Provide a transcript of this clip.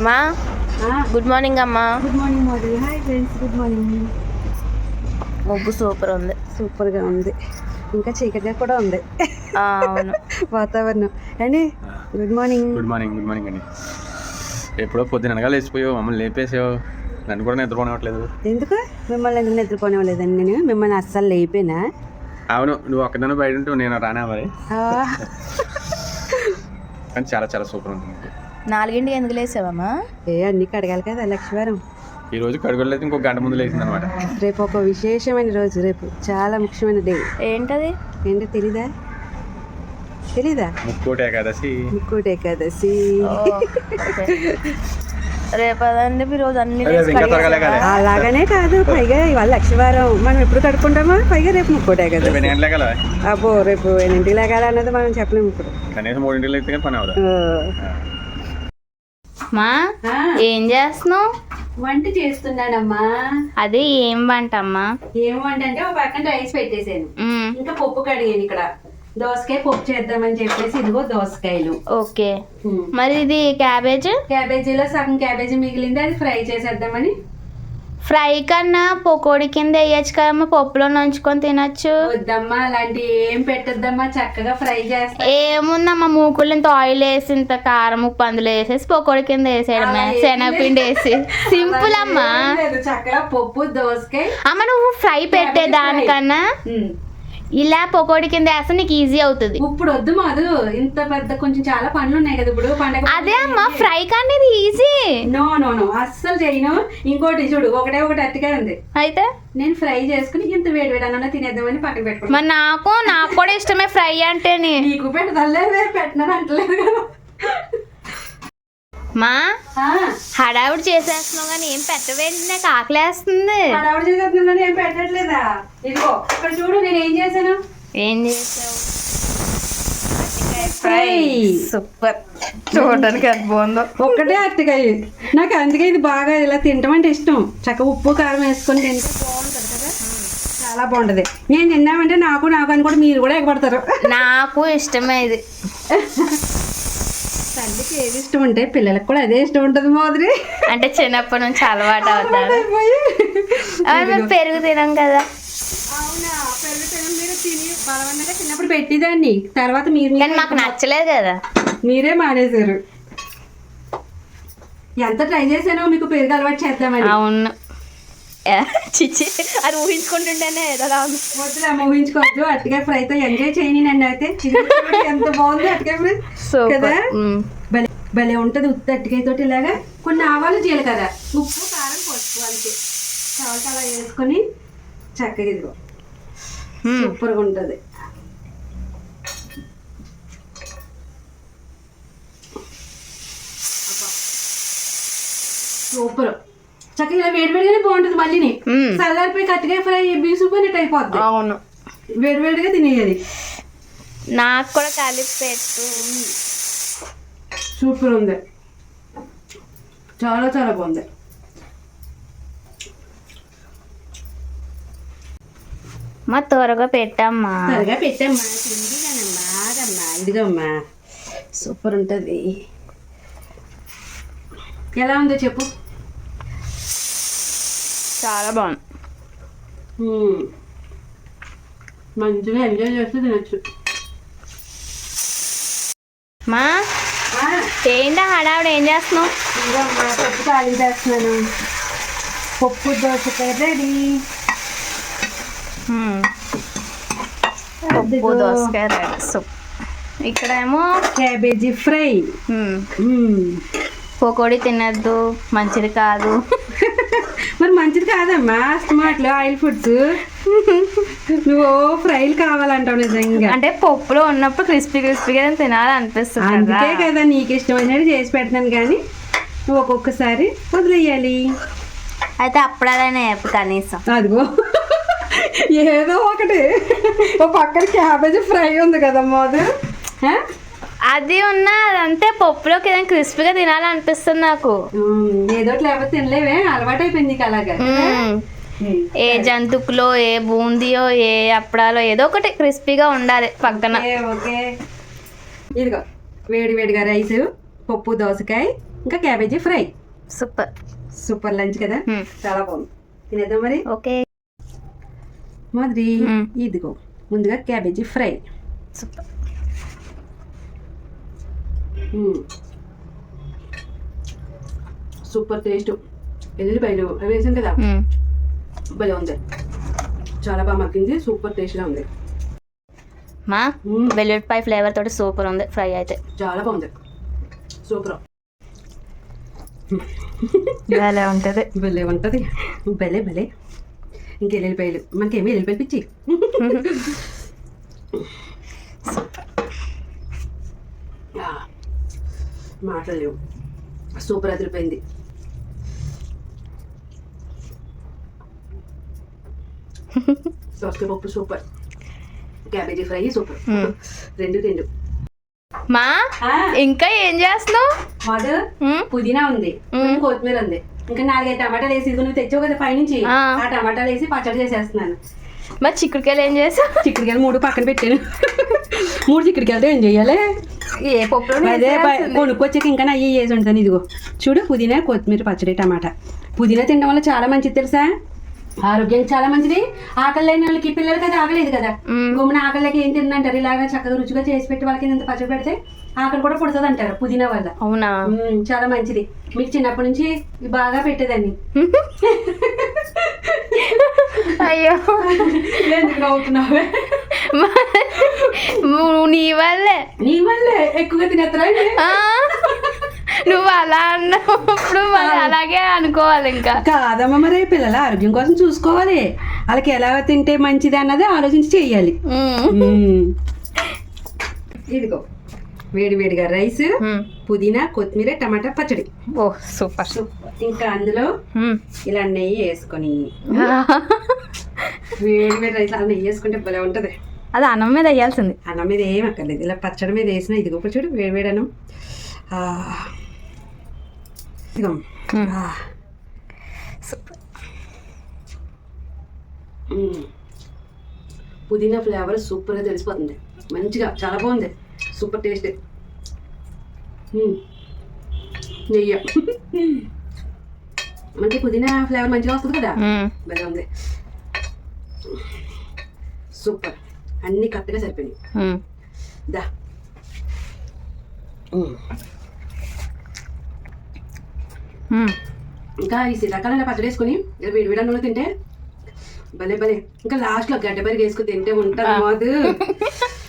మా good morning అమ్మా. Good morning Modi hi friends good morning ముగ్గు సూపర్ ఉంది. సూపర్గా ఉంది. ఇంకా చీకటిగా కూడా ఉంది. ఆ, అవును. వాతావరణం. అండి good morning good morning good morning అండి. ఎప్పుడో పొద్దున అనగా లేచిపోయావు మమ్మల్ని లేపేసావు. నన్ను కూడా నిద్రపోనివ్వట్లేదు. ఎందుకు? మిమ్మల్ని ఎందుకు నిద్రపోనివ్వలేదండి నేను? మిమ్మల్ని అస్సలు లేపినా? అవును నువ్వు ఒక్కదాన్ని బయట ఉంటూ నేను రానా మరి? కానీ చాలా చాలా సూపర్ ఉంటుంది. నాలుగింటికి ఎందుకు లేసావమ్మా ఏ అన్ని కడగాలి కదా లక్ష్మీవారం. ఈ రోజు కడుగోలేదు ఇంకో గంట ముందు లేచింది అనమాట రేపు ఒక విశేషమైన రోజు రేపు చాలా ముఖ్యమైన డే. ఏంటది? ఏంటో తెలీదా? తెలీదా? ముక్కోటి ఏకాదశి. ముక్కోటి ఏకాదశి. రేపు అదండి ఈ రోజు అన్ని. అలాగనే కాదు పైగా ఇవాళ లక్ష్మీవారం. మనం ఎప్పుడు కడుక్కుంటామా? పైగా రేపు ముక్కోటి కదా అబ్బో రేపు ఎన్నింటికి లేగాలి అన్నది మనం చెప్పలేము ఇప్పుడు. కనీసం మూడింటికి లేకపోతే కానీ పని అవదు. ఆ. మా ఏం చేస్తున్నావు? వంట చేస్తున్నానమ్మా. అది ఏం వంట అమ్మా ఏం వంట అంటే ఒక పక్కన రైస్ పెట్టేశాను. మ్మ్, ఇంకా పప్పు కడిగాను ఇక్కడ. దోసకాయ పప్పు చేద్దామని చెప్పేసి ఇదిగో దోసకాయలు. ఓకే. మరి ఇది క్యాబేజ్? క్యాబేజీలో సగం క్యాబేజీ మిగిలింది అది ఫ్రై చేసేద్దామని ఫ్రై కన్నా పకోడీ కింద వేయచ్చు కదమ్మా పప్పులో నంచుకొని తినచ్చు. వద్దమ్మా అలాంటి ఏం పెట్టొద్దమ్మా చక్కగా ఫ్రై చేస్తా. ఏముందమ్మా మూకుళ్ళు ఇంత ఆయిల్ వేసి ఇంత కారం ఉప్పు అందులో వేసేసి పకోడీ కింద వేసేయడమే. శనగపిండి వేసి. సింపుల్ అమ్మా. చక్కగా పప్పు దోసకాయ. అమ్మ నువ్వు ఫ్రై పెట్టే దానికన్నా. ఇలా పకోడీ కింద వేస్తే నీకు ఈజీ అవుతుంది. ఇప్పుడు వద్దు మాదు ఇంత పెద్ద కొంచెం చాలా పనులు ఉన్నాయి కదా ఇప్పుడు. పండగ అదే అమ్మా ఫ్రై కానీ ఇది ఈజీ నో నో నో అస్సలు చేయను. ఇంకోటి చూడు ఒకటే ఒకటి అట్టిగా ఉంది. అయితే? నేను ఫ్రై చేసుకుని ఇంత వేడి వేడి అన్న తినేద్దామని పక్కన పెట్టుకున్నాను మరి నాకు నాకు కూడా ఇష్టమే ఫ్రై అంటేని. నీకు పెట్టదలేదే పెట్టినాను అంటలేదు కదా. మా? హడావుడి చేసేస్తున్నావు కానీ ఏం పెట్టవేంటి నాకు ఆకలేస్తుంది. హడావుడి చేసేస్తున్నాను ఏం పెట్టట్లేదా? ఇదిగో ఇక్కడ చూడు నేను ఏం చేశాను? ఏం చేసావు ఫ్రై. సూపర్. చూడడానికి ఎంత బాగుందో. ఒక్కటే అరటికాయ. నాకు అందుకే ఇది బాగా ఇలా తినటం అంటే ఇష్టం. చక్కగా ఉప్పు కారం వేసుకొని తింటే బాగుంటుంది కదా? చాలా బాగుంటది. నేను తిన్నామంటే నాకు నాకు అని కూడా మీరు కూడా ఎగబడతారు. నాకు ఇష్టమే ఇది. తల్లికి ఏది ఇష్టం ఉంటే పిల్లలకు కూడా అదే ఇష్టం ఉంటుంది మాదిరి అంటే చిన్నప్పటి నుంచి అలవాటు అవుతారు. అయిపోయి. అవి మేము పెరుగు తినాం కదా. అవునా పెరుగు మీరు తిని బలవంతంగా చిన్నప్పుడు పెట్టేదాన్ని. తర్వాత మీరు కానీ మాకు నచ్చలేదు కదా. మీరే మానేశారు. ఎంత ట్రై చేశానో మీకు పెరుగు అలవాటు చేద్దామని. అవును. చిచ్చి అది ఊహించుకుంటుంటేనే ఉంది. వద్దురా ఊహించుకోవద్దు. అట్టుకాయ ఫ్రైతో ఎంజాయ్ చేయని నన్ను అయితే ఎంత బాగుంది అట్టుకాయ ఫ్రై సూపర్ కదా? మ్మ్. భలే భలే ఉంటుంది ఉత్తి అట్టుకాయ తోటి ఇలాగా. కొన్ని ఆవాలు జీలకర్ర ఉప్పు కారం పసుపు అంతే. చాలా అలా వేసుకొని చక్కగా ఇదిగో. సూపర్గా ఉంటుంది. సూపర్ చక్కగా ఇలా వేడివేడిగానే బాగుంటుంది మళ్ళీని. మ్మ్. చల్లారిపోయి కట్టికాయ ఫ్రై బీసుకుపోయినట్టు అయిపోద్ది. అవును. వేడివేడిగా తినేయాలి. నాకు కూడా కలిపి పెట్టు సూపర్ ఉంది. చాలా చాలా బాగుంది. మా త్వరగా పెట్టమ్మా. త్వరగా పెట్టమ్మా. తిండిగానమ్మా ఆగమ్మా ఇదిగో అమ్మా సూపర్ ఉంటుంది. ఎలా ఉందో చెప్పు. చాలా బాగుంది. మంచిగా ఎంజాయ్ చేస్తూ తినచ్చు. మా ఏంటా హడావిడ? ఏం చేస్తున్నావు? పప్పు ఖాళీ చేస్తున్నాను. పప్పు దోసకాయ రెడీ. పప్పు దోసకాయ రెడీ. సూప్. ఇక్కడేమో క్యాబేజీ ఫ్రై. పకోడీ తినద్దు మంచిది కాదు. మరి మంచిది కాదమ్మా స్మార్ట్లు ఆయిల్ ఫుడ్స్. నువ్వు ఫ్రైలు కావాలంటావు నిజంగా. అంటే పప్పులో ఉన్నప్పుడు క్రిస్పీ క్రిస్పీగా తినాలనిపిస్తుంది అందుకే కదా నీకు ఇష్టమైనది చేసి పెడతాను కానీ నువ్వు ఒక్కొక్కసారి వదిలేయాలి. అయితే అప్పుడైనా చెప్పు కనీసం. అదిగో. ఏదో ఒకటి. ఓ పక్కన క్యాబేజీ ఫ్రై ఉంది కదమ్మా అది? అది ఉన్న అదంతే పప్పులోకి ఏదైనా క్రిస్పీగా తినాలనిపిస్తుంది నాకు. ఏదో లేకపోతే తినలేవే అలవాటు అయిపోయింది నీకు అలాగా. ఏ జంతుకులో ఏ బూందీయో ఏ అప్పడాలో ఏదో ఒకటి క్రిస్పీగా ఉండాలి పక్కన. ఓకే. ఇదిగో వేడి వేడిగా రైస్ పప్పు దోసకాయ ఇంకా cabbage fry. Super. Super lunch కదా. చాలా బాగుంది. తినేద్దాం మరి? ఓకే. మాదిరి. ఇదిగో ముందుగా cabbage fry. Super. Super taste. ఎల్లుల్లిపాయలు అవి వేసాం కదా. భలే ఉంది. చాలా బాగా మగ్గింది. సూపర్ టేస్ట్గా ఉంది. మా. వెల్లుల్లిపాయ ఫ్లేవర్ తోటి సూపర్ ఉంది ఫ్రై అయితే. చాలా బాగుంది. సూపర్. భలే ఉంటుంది. భలే ఉంటుంది. భలే భలే. ఇంక ఎల్లుల్లిపాయలు మనకేమి ఎల్లుల్లిపాయలు పిచ్చి? ఆ, మాటలు లేవు సూపర్ అదిరిపోయింది. దోసకాయ పప్పు సూపర్. Cabbage fry super. రెండు రెండు మా ఇంకా ఏం చేస్తున్నావు? మ్మ్. పుదీనా ఉంది. కొత్తిమీర ఉంది. ఇంకా నాలుగైదు టమాటాలు వేసి నువ్వు తెచ్చావు కదా పైనుంచి. ఆ. ఆ టమాటాలు వేసి పచ్చడి చేసేస్తున్నాను. మరి చిక్కుడుకాయలు ఏం చేసావు? చిక్కుడుకాయలు మూడు పక్కన పెట్టాను. మూడు చిక్కుడుకాయలతో ఏం చెయ్యాలి? ఏ పప్పులో అదే బ- కొనుక్కొచ్చాక ఇంకా నా అయ్యి వేసి ఉంటాను ఇదిగో. చూడు పుదీనా కొత్తిమీర పచ్చడి టమాటా. పుదీనా తినడం వల్ల చాలా మంచిది తెలుసా? ఆరోగ్యానికి చాలా మంచిది. ఆకలి లేని వాళ్ళకి పిల్లలకి అది ఆకలేదు కదా. మ్మ్. గుమ్మన ఆకలికి ఏం తిన్నంటారు? ఇలాగా చక్కగా రుచిగా చేసి పెట్టి వాళ్ళకి ఇంత పచ్చడి పెడితే ఆకలి కూడా పుడుతుంది అంటారు పుదీనా వల్ల. అవునా? చాలా మంచిది. మీకు చిన్నప్పటి నుంచి బాగా పెట్టేదాన్ని. అయ్యో. ఎందుకు నవ్వుతున్నావే? నువ్వు నీ వల్లే. నీ వల్లే? ఎక్కువగా తినేస్తారా? నువ్వు అలా అన్నప్పుడు మరి అలాగే అనుకోవాలి ఇంకా. కాదమ్మా మరి పిల్లల ఆరోగ్యం కోసం చూసుకోవాలి. వాళ్ళకి ఎలా తింటే మంచిది అన్నది ఆలోచించి చెయ్యాలి. ఇదిగో వేడి వేడిగా రైస్. పుదీనా కొత్తిమీర టమాటా పచ్చడి. ఓ సూపర్. ఇంకా అందులో. ఇలా నెయ్యి వేసుకొని వేడి వేడి రైస్ అలా నెయ్యి వేసుకుంటే భలే ఉంటుంది. అది అన్నం మీద వేయాల్సింది. అన్నం మీద ఏం అక్కర్లేదు. ఇలా పచ్చడి మీద వేసిన ఇదిగో ఇప్పుడు చూడు వేడి వేడి అన్నం. ఆ. ఇదిగో. మ్మ్. ఆ. సూపర్. మ్మ్. పుదీనా ఫ్లేవర్ సూపర్గా తెలిసిపోతుంది. మంచిగా చాలా బాగుంది. Super taste. నెయ్యి. మంచి పుదీనా ఫ్లేవర్ మంచిగా వస్తుంది కదా? ఉంది. సూపర్. అన్నీ కరెక్ట్గా సరిపోయినాయి. దా. ఇంకా ఈ శీతాకాలంలో పచ్చడి వేసుకొని వేడి వేడి అన్నంలో తింటే భలే భలే. ఇంకా లాస్ట్లో గడ్డ పెరిగి వేసుకుని తింటే ఉంటుంది మాదు